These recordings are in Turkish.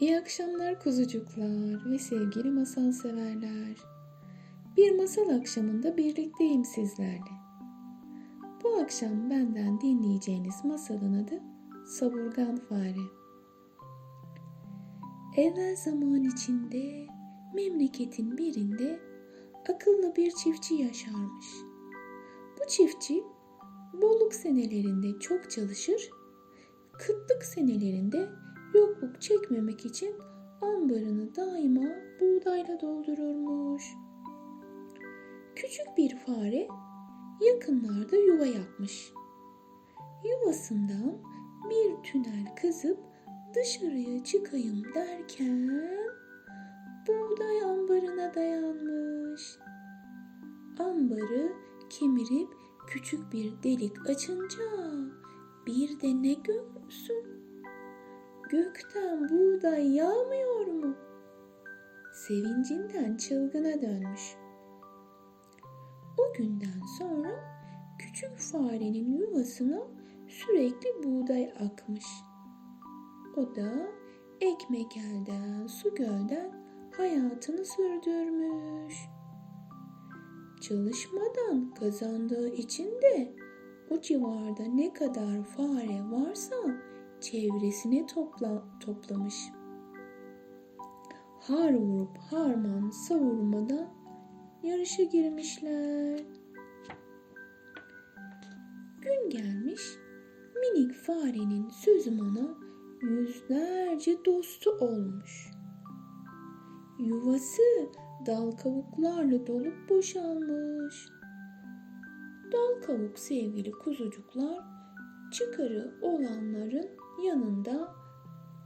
İyi akşamlar kuzucuklar ve sevgili masal severler. Bir masal akşamında birlikteyim sizlerle. Bu akşam benden dinleyeceğiniz masalın adı Savurgan Fare. Evvel zaman içinde memleketin birinde akıllı bir çiftçi yaşarmış. Bu çiftçi bolluk senelerinde çok çalışır, kıtlık senelerinde yokluk çekmemek için ambarını daima buğdayla doldururmuş. Küçük bir fare yakınlarda yuva yapmış. Yuvasından bir tünel kazıp dışarıya çıkayım derken buğday ambarına dayanmış. Ambarı kemirip küçük bir delik açınca bir de ne görsün? Gökten buğday yağmıyor mu? Sevincinden çılgına dönmüş. O günden sonra küçük farenin yuvasına sürekli buğday akmış. O da ekmek elden, su gölden hayatını sürdürmüş. Çalışmadan kazandığı için de o civarda ne kadar fare varsa çevresine topla, toplamış. Har vurup harman savurmadan yarışa girmişler. Gün gelmiş minik farenin sözüm ona yüzlerce dostu olmuş. Yuvası dal kavuklarla dolup boşalmış. Dal kavuk sevgili kuzucuklar çıkarı olanların yanında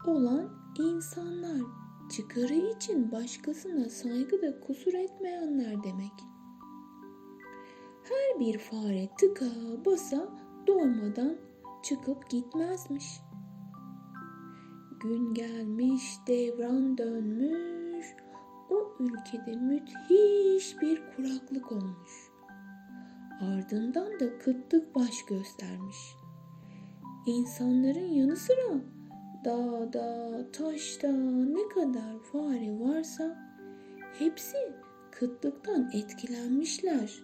olan insanlar çıkarı için başkasına saygıda kusur etmeyenler demek. Her bir fare tıka basa doymadan çıkıp gitmezmiş. Gün gelmiş, devran dönmüş. O ülkede müthiş bir kuraklık olmuş. Ardından da kıtlık baş göstermiş. İnsanların yanı sıra dağda, taşta ne kadar fare varsa hepsi kıtlıktan etkilenmişler.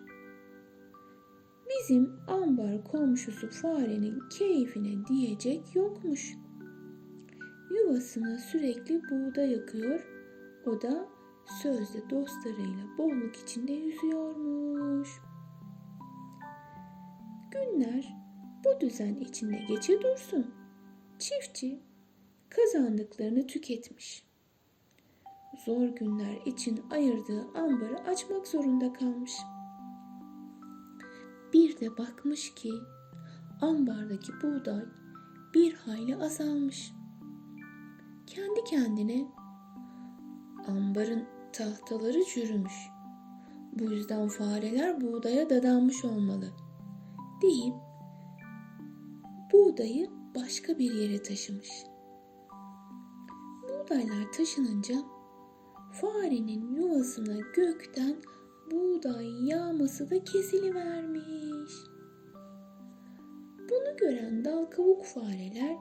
Bizim ambar komşusu farenin keyfine diyecek yokmuş. Yuvasına sürekli buğday yakıyor, o da sözde dostlarıyla bolluk içinde yüzüyormuş. Günler bu düzen içinde geçe dursun. Çiftçi kazandıklarını tüketmiş. Zor günler için ayırdığı ambarı açmak zorunda kalmış. Bir de bakmış ki ambardaki buğday bir hayli azalmış. Kendi kendine ambarın tahtaları çürümüş. Bu yüzden fareler buğdaya dadanmış olmalı deyip buğdayı başka bir yere taşımış. Buğdaylar taşınınca farenin yuvasına gökten buğday yağması da kesilivermiş. Bunu gören dal kavuk fareler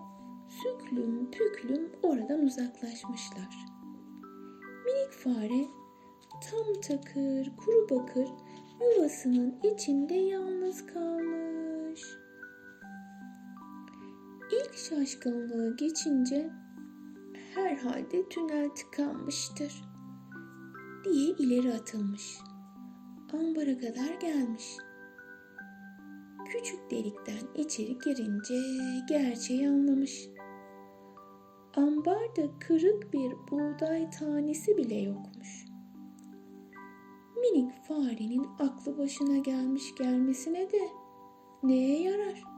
süklüm püklüm oradan uzaklaşmışlar. Minik fare tam takır kuru bakır yuvasının içinde yalnız kalmış. Şaşkınlığı geçince herhalde tünel tıkanmıştır diye ileri atılmış. Ambara kadar gelmiş. Küçük delikten içeri girince gerçeği anlamış. Ambarda kırık bir buğday tanesi bile yokmuş. Minik farenin aklı başına gelmiş gelmesine de neye yarar?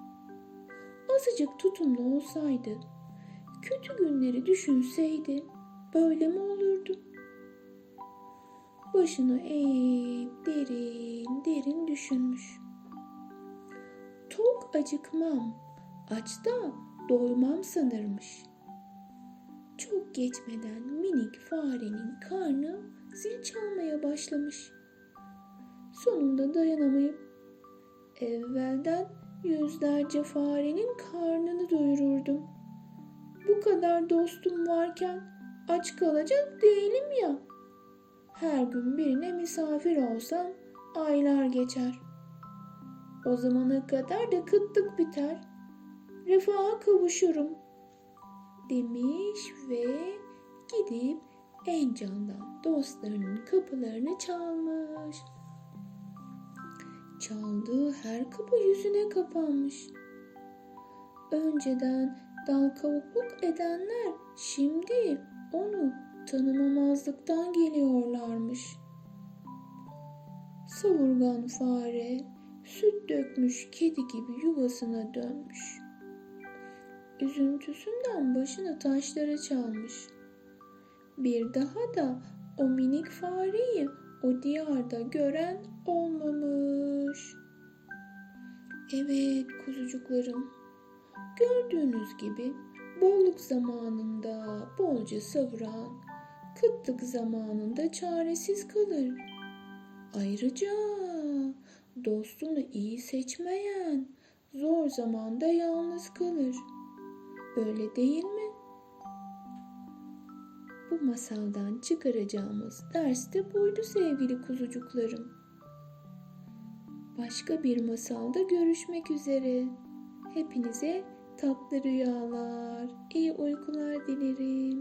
Azıcık tutumlu olsaydı, kötü günleri düşünseydi böyle mi olurdu? Başını eğip derin derin düşünmüş. Tok acıkmam, aç da doymam sanırmış. Çok geçmeden minik farenin karnı zil çalmaya başlamış. Sonunda dayanamayıp evvelden yüzlerce farenin karnını doyururdum. Bu kadar dostum varken aç kalacak değilim ya. Her gün birine misafir olsam aylar geçer. O zamana kadar da kıtlık biter. Refaha kavuşurum demiş ve gidip en candan dostlarının kapılarını çalmış. Çaldığı her kapı yüzüne kapanmış. Önceden dal kavukluk edenler şimdi onu tanımamazlıktan geliyorlarmış. Savurgan fare süt dökmüş kedi gibi yuvasına dönmüş. Üzüntüsünden başını taşlara çalmış. Bir daha da o minik fareyi o diyarda gören olmamış. Evet kuzucuklarım, gördüğünüz gibi bolluk zamanında bolca savuran, kıtlık zamanında çaresiz kalır. Ayrıca dostunu iyi seçmeyen zor zamanda yalnız kalır. Öyle değil mi? Bu masaldan çıkaracağımız ders de buydu sevgili kuzucuklarım. Başka bir masalda görüşmek üzere. Hepinize tatlı rüyalar, iyi uykular dilerim.